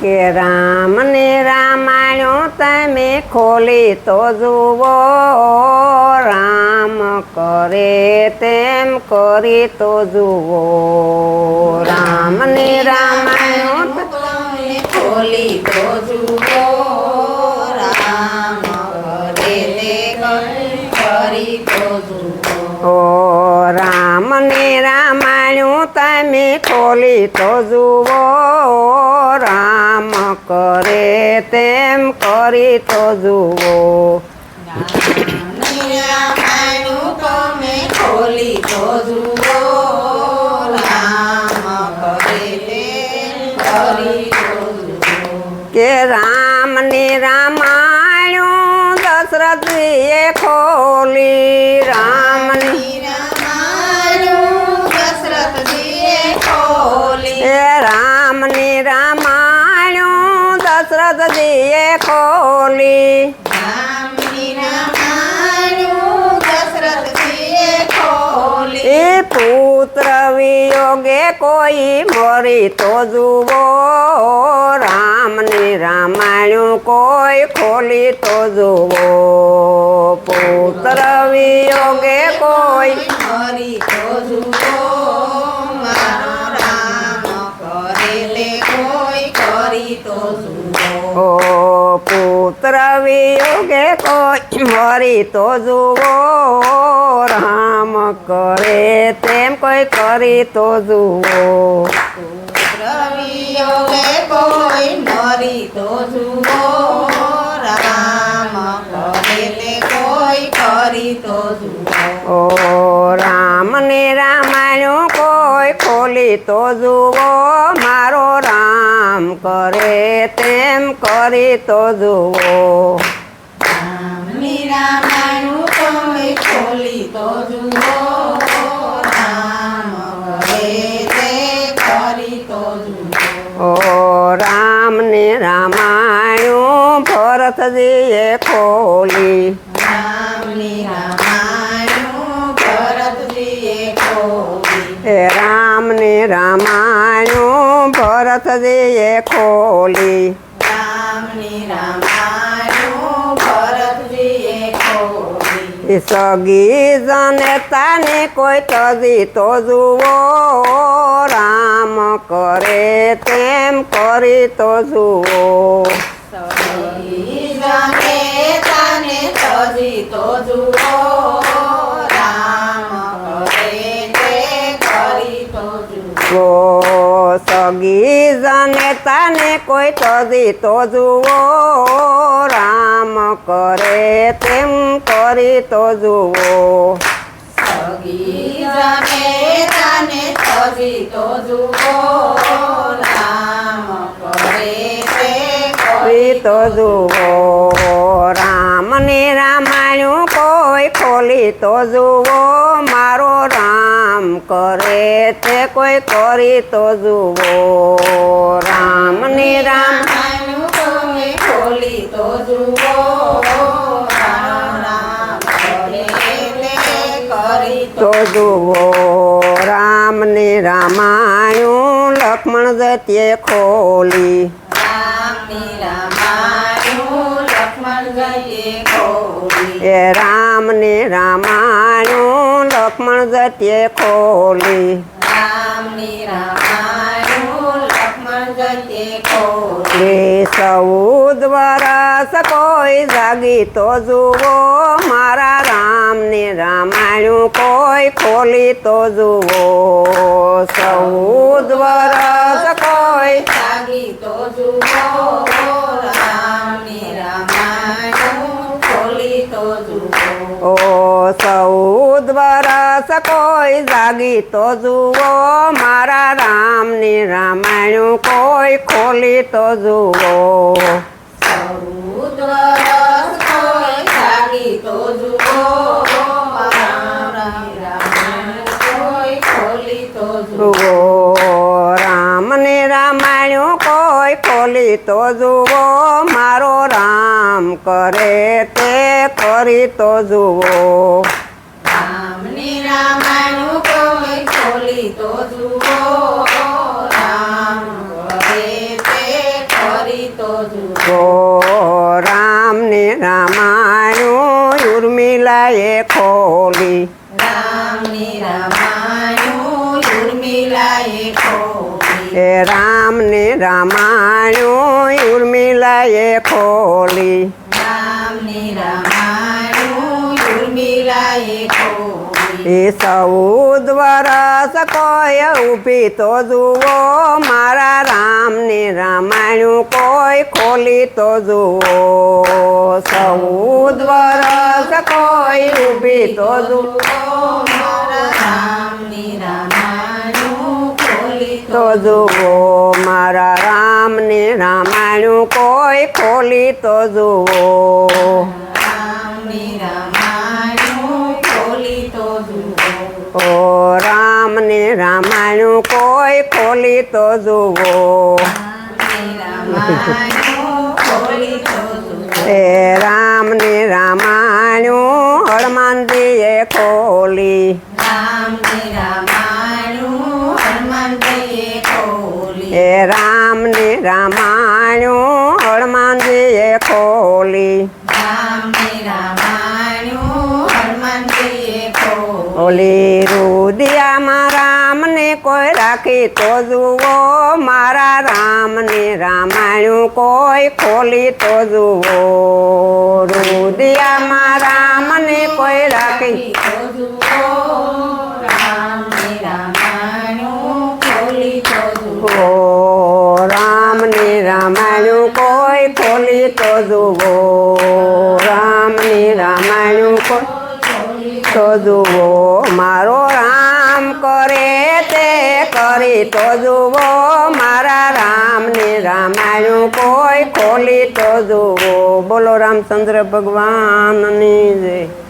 કે રામને રામાયણ તમે ખોલી તો જુઓ રામ કરે તેમ કરી તો જુઓ. રામને રામાયણ તમે ખોલી તો જુઓ રામ કરે તે કરી તો જુઓ. રામાયણ તમે ખોલી તો જુઓ. કરે તેમ કરી તો જુઓ. ખોલી તો જુઓ. કે રામ ને રામાયણ દશરથજીએ ખોલી રામ રામાયણ દશરથજીએ ખોલી. એ પુત્ર વિયોગે કોઈ મરી તો જુઓ. રામની રામાયણ કોઈ ખોલી તો જુઓ. પુત્ર પુત્ર વિયોગે કોઈ મરી તો જુઓ રામ કરે તેમ કોઈ કરી તો જુઓ. રવિયોગે કોઈ મરી તો જુઓ રામ કરે કોઈ કરી તો જુઓ. ઓ રામ ને રામાયણ કોઈ ખોલી તો જુઓ મારો રામ કરે તેમ કરી તો જુઓ. ખોલી તો જુઓ રામ ઓ રામ ને રામાયણ ભરતજીએ ખોલી. રામની રામાયણ ભરતજીએ ખોલી એ રામ ને રામાયણ ભરતજીએ ખોલી. રામની રામાયણ ભરતજીએ ખોલી. એ સગી જનતાને કોઈ તજી તો જુઓ રામ કરે તેમ કરી તો જુઓ. સગી જાને તાને તજી તો જુઓ જનતાને કોઈ તજી તો જુઓ રામ કરે તેમ કરી તો જુઓ તો જુઓ રામ કરે તે કરી કરી તો જુઓ. રામ ને રામાયણ કોઈ ખોલી તો જુઓ મારો રામ કરે તે કોઈ કરી તો જુઓ. રામ ને રામ. ખોલી તો જુઓ. રામ રામ તે જુઓ રામ ને રામાયણ લક્ષ્મણ જતીએ ખોલી. રામ ને રામાયણ લક્ષ્મણ જતીએ ખોલી. રામની રામાયણ લક્ષ્મણ જઈએ ખોલી. એ ચૌદ વરસ કોઈ જાગી તો જુઓ મારા રામ ને રામાયણ કોઈ ખોલી તો જુઓ. સૌ દ્વારા સકોઈ જાગી તો જુઓ કોઈ જાગી તો જુઓ મારા રામ ને રામાયણ કોઈ ખોલી તો જુઓ ચૌદ વરસ કોઈ જાગી તો જુઓ રામની રામાયણ કોઈ ખોલી તો જુઓ જુઓ રામ ને રામાયણ કોઈ ખોલી તો જુઓ મારો રામ કરે તે કરી તો જુઓ રામની રામાયણું કોઈ ખોલી તો જુઓ રામ કરી તો જુઓ. રામ ને રામાયણું એ ખોલી. એ સૌ વરસ કોઈ ઊભી તો જુઓ, મારા રામને રામાયણ કોઈ ખોલી તો જુઓ. સૌ વરસ કોઈ ઊભી તો જુઓ તો જુઓ. મારા રામને રામાયણ કોઈ ખોલી તો જુઓ રામની રામાયણ ખોલી તો જુઓ ઓ રામને રામાયણ કોઈ ખોલી તો જુઓ. એ રામની રામાયણ હનુમાનજીએ ખોલી. એ રામને રામાયણ હનુમાનજીએ ખોલી. રામની રામાયણ હનુમાનજીએ ખોલી. ઓલી રુદિયામાં રામને કોઈ રાખી તો જુઓ, મારા રામને રામાયણ કોઈ ખોલી તો જુઓ. રુદિયામાં રામને કોઈ રાખી રામને રામાયણ કોઈ ખોલી તો જુઓ. તો જુઓ મારો રામ કરે તે કરી તો જુઓ, મારા રામની રામાયણ કોઈ ખોલી તો જુઓ. બોલો રામચંદ્ર ભગવાનની જય.